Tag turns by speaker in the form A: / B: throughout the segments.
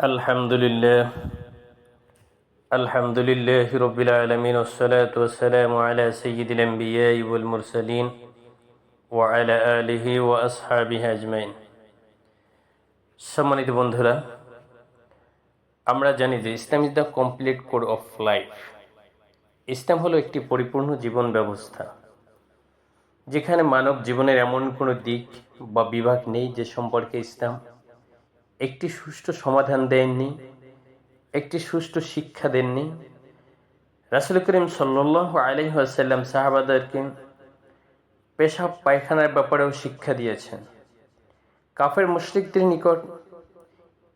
A: الحمد لله الحمد لله رب العالمين والصلاة والسلام على سيد الأنبياء والمرسلين وعلى آله وأصحابه أجمعين সম্মানিত বন্ধুরা আমরা জানি যে Islam is the complete code of life Islam হলো একটি পরিপূর্ণ জীবন ব্যবস্থা যেখানে মানব জীবনের এমন কোনো দিক বা বিভাগ নেই যে সম্পর্কে ইসলাম একটি সুষ্ঠু সমাধান দেননি, একটি সুষ্ঠু শিক্ষা দেননি। রাসুল করিম সাল্লাহ আলহিহাসাল্লাম সাহাবাদেরকে পেশাব পায়খানার ব্যাপারেও শিক্ষা দিয়েছেন। কাফের মুশরিকদের নিকট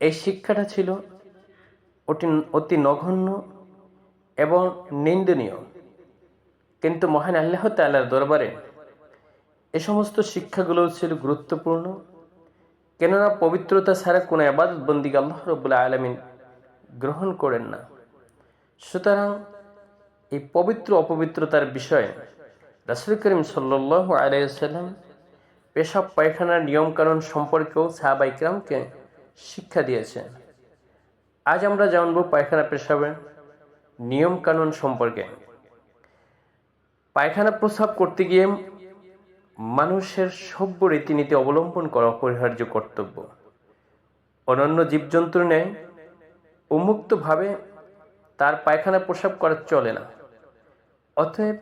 A: এই শিক্ষাটা ছিল অতি অতি নগণ্য এবং নিন্দনীয়। কিন্তু মহান আল্লাহ তাল্লার দরবারে এ সমস্ত শিক্ষাগুলোও ছিল গুরুত্বপূর্ণ। কেননা পবিত্রতা ছাড়া কোনো আবাদত বন্দিকে আল্লাহ রবুল্লা আলমিন গ্রহণ করেন না। সুতরাং এই পবিত্র অপবিত্রতার বিষয়ে রাসুল করিম সাল্লাহ আলাইসাল্লাম পেশাব, পায়খানার নিয়মকানুন সম্পর্কেও সাহাবাইকরামকে শিক্ষা দিয়েছেন। আজ আমরা জানব পায়খানা পেশাবের নিয়মকানুন সম্পর্কে। পায়খানা প্রস্রাব করতে গিয়ে মানুষের সভ্য রীতিনীতি অবলম্বন করা অপরিহার্য কর্তব্য। অন্যান্য জীবজন্তুর ন্যায় উন্মুক্তভাবে তার পায়খানা প্রসাব করা চলে না। অতএব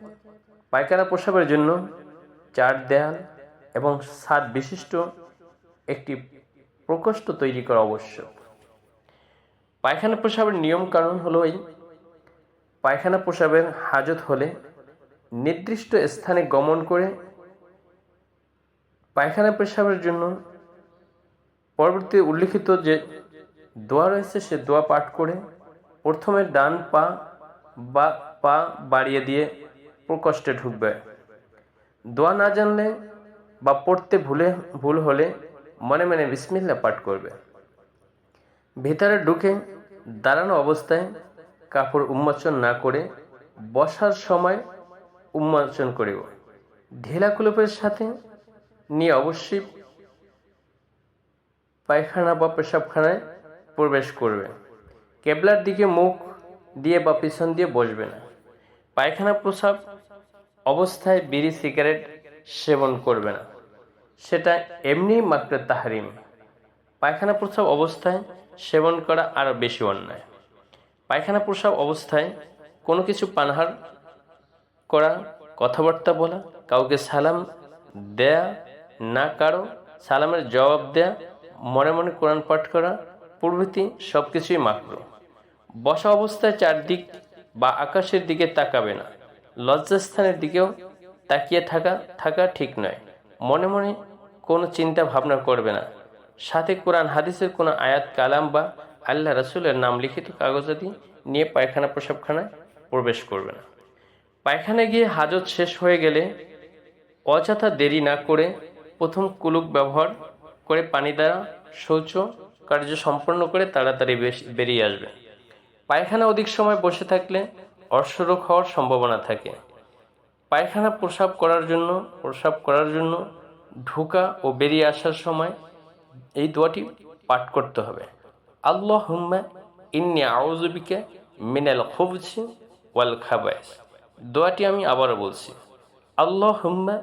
A: পায়খানা প্রসাবের জন্য চার দেয়াল এবং সাত বিশিষ্ট একটি প্রকোষ্ঠ তৈরি করা আবশ্যক। পায়খানা প্রসাবের নিয়ম কারণ হলো এই, পায়খানা প্রসাবের হাজত হলে নির্দিষ্ট স্থানে গমন করে পায়খানা পেশাবের জন্য পরবর্তী উল্লিখিত যে দোয়া রয়েছে, সে দোয়া পাঠ করে প্রথমে ডান পা বা পা বাড়িয়ে দিয়ে প্রকষ্টে ঢুকবে। দোয়া না জানলে বা পড়তে ভুলে, ভুল হলে মনে মনে বিসমিল্লা পাঠ করবে। ভিতরে ঢুকে দাঁড়ানো অবস্থায় কাপড় উন্মোচন না করে বসার সময় উন্মোচন করিব। ঢেলা কুলপের সাথে নিয়ে অবশ্যই পায়খানা বা পেশাবখানায় প্রবেশ করবে। কেবলার দিকে মুখ দিয়ে বা পিছন দিয়ে বসবে না। পায়খানা প্রসাব অবস্থায় বিড়ি, সিগারেট সেবন করবে না। সেটা এমনি মাত্র তাহারিম। পায়খানা প্রসাব অবস্থায় সেবন করা আরও বেশি অন্যায়। পায়খানা প্রসাব অবস্থায় কোনো কিছু পানহার করা, কথাবার্তা বলা, কাউকে সালাম দেয়া না কারও সালামের জবাব দেয়া, মনে মনে কোরআন পাঠ করা প্রভৃতি সব কিছুই মাকরু বসা অবস্থায় চারদিক বা আকাশের দিকে তাকাবে না। লজ্জাস্থানের দিকেও তাকিয়ে থাকা থাকা ঠিক নয়। মনে মনে কোনো চিন্তা ভাবনা করবে না। সাথে কোরআন, হাদিসের কোনো আয়াত, কালাম বা আল্লাহ রসুলের নাম লিখিত কাগজাদি নিয়ে পায়খানা, প্রসাবখানায় প্রবেশ করবে না। পায়খানায় গিয়ে হাজত শেষ হয়ে গেলে অযথা দেরি না করে প্রথম কুলুক ব্যবহার করে পানি দ্বারা শৌচ কার্য সম্পন্ন করে তাড়াতাড়ি বেরিয়ে আসবে। পায়খানা অধিক সময় বসে থাকলে অশ্বরোগ হওয়ার সম্ভাবনা থাকে। পায়খানা প্রসাব করার জন্য, প্রসাব করার জন্য ঢুকা ও বেরিয়ে আসার সময় এই দোয়াটি পাঠ করতে হবে। আল্লাহ হুম্মা ইন্নি আউজবিকে মিনাল খুবছি ওয়াল খাবাইস। দোয়াটি আমি আবারও বলছি। আল্লাহ হুম্মা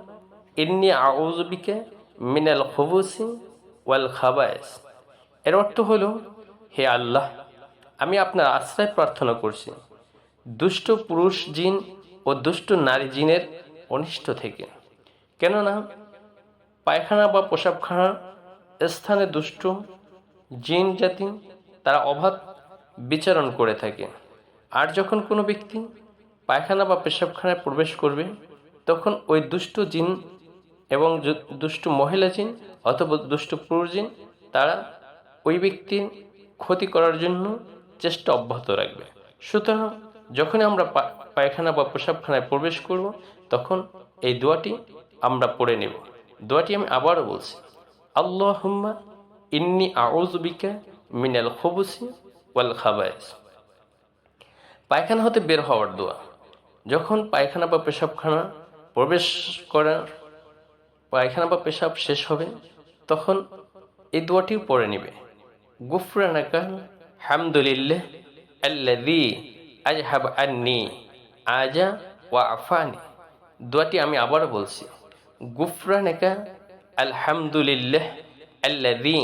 A: ইন্নি আউজবিকে মিনাল খুবুসি ওয়াল খাবাইস এর অর্থ হল, হে আল্লাহ, আমি আপনার আশ্রয় প্রার্থনা করছি, দুষ্ট পুরুষ জিন ও দুষ্ট নারী জিনের অনিষ্ট থেকে। কেননা, পায়খানা বা পোশাকখানার স্থানে দুষ্ট জিন জাতি তারা অবাধ বিচারণ করে থাকে। আর যখন কোনো ব্যক্তি পায়খানা বা পেশাবখানায় প্রবেশ করবে, তখন ওই দুষ্ট জিন এবং দুষ্ট মহিলা জিন অথবা দুষ্ট পুরুষ জিন, তারা ওই ব্যক্তির ক্ষতি করার জন্য চেষ্টা অব্যাহত রাখবে। সুতরাং যখনই আমরা পায়খানা বা প্রসাবখানায় প্রবেশ করব, তখন এই দোয়াটি আমরা পড়ে নেব। দোয়াটি আমি আবারও বলছি আল্লাহ হুম্মা ইন্নি আউজবিকা মিনাল খবুসি ওয়াল খাবায়স পায়খানা হতে বের হওয়ার দোয়া। যখন পায়খানা বা পেশাবখানা প্রবেশ করা পায়খানা বা পেশাব শেষ হবে, তখন এই দোয়াটিও পড়ে নেবে। গুফরানাকা, হামদুলিল্লাহ আল্লাযী আজহাব আন্নি আজা ওয়া আফানি। দোয়াটি আমি আবার বলছি। গুফরানেকা, আলহামদুলিল্লাহ আল্লাযী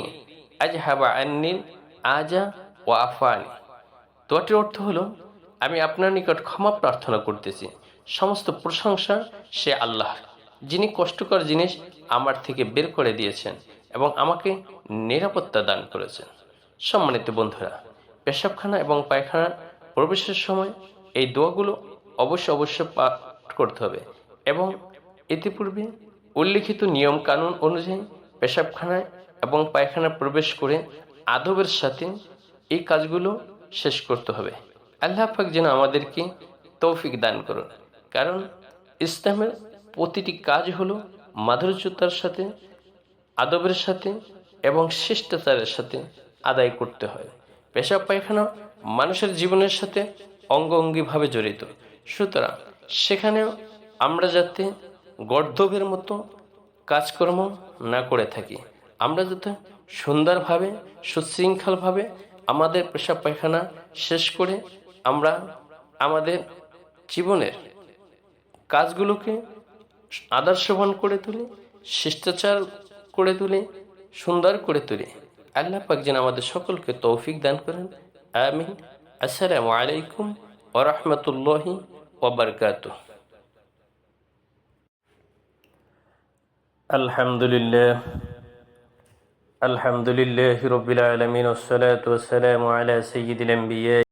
A: আজহাবা আন্নি আজা ওয়া আফানি। দোয়াটির অর্থ হলো, আমি আপনার নিকট ক্ষমা প্রার্থনা করতেছি। সমস্ত প্রশংসা সে আল্লাহ যিনি কষ্টকর জিনিস আমার থেকে বের করে দিয়েছেন এবং আমাকে নিরাপত্তা দান করেছেন। সম্মানিত বন্ধুরা, পেশাবখানা এবং পায়খানার প্রবেশের সময় এই দোয়াগুলো অবশ্য অবশ্য পাঠ করতে হবে এবং ইতিপূর্বে উল্লিখিত নিয়ম কানুন অনুযায়ী পেশাবখানায় এবং পায়খানা প্রবেশ করে আদবের সাথে এই কাজগুলো শেষ করতে হবে। আল্লাহ পাক যেন আমাদেরকে তৌফিক দান করুন। কারণ ইসলামের প্রতিটি কাজ হলো মাধুর্যতার সাথে, আদবের সাথে এবং শিষ্টাচারের সাথে আদায় করতে হয়। পেশাব পায়খানা মানুষের জীবনের সাথে অঙ্গ অঙ্গিভাবে জড়িত। সুতরাং সেখানেও আমরা যাতে গর্ধবের মতো কাজকর্ম না করে থাকি। আমরা যাতে সুন্দরভাবে, সুশৃঙ্খলভাবে আমাদের পেশাব পায়খানা শেষ করে আমরা আমাদের জীবনের কাজগুলোকে আদর্শবান করে তুলে, শিষ্টাচার করে তুলে, সুন্দর করে তুলে। আল্লাহ পাক যেন আমাদের সকলকে তৌফিক দান করেন। আমিন। আসসালামু আলাইকুম ও রহমতুল্লাহি ওবরকাত আলহামদুলিল্লাহ। আলহামদুলিল্লাহ রবিল আলমিন। ওসলাত ওসালাম আলা সঈদুল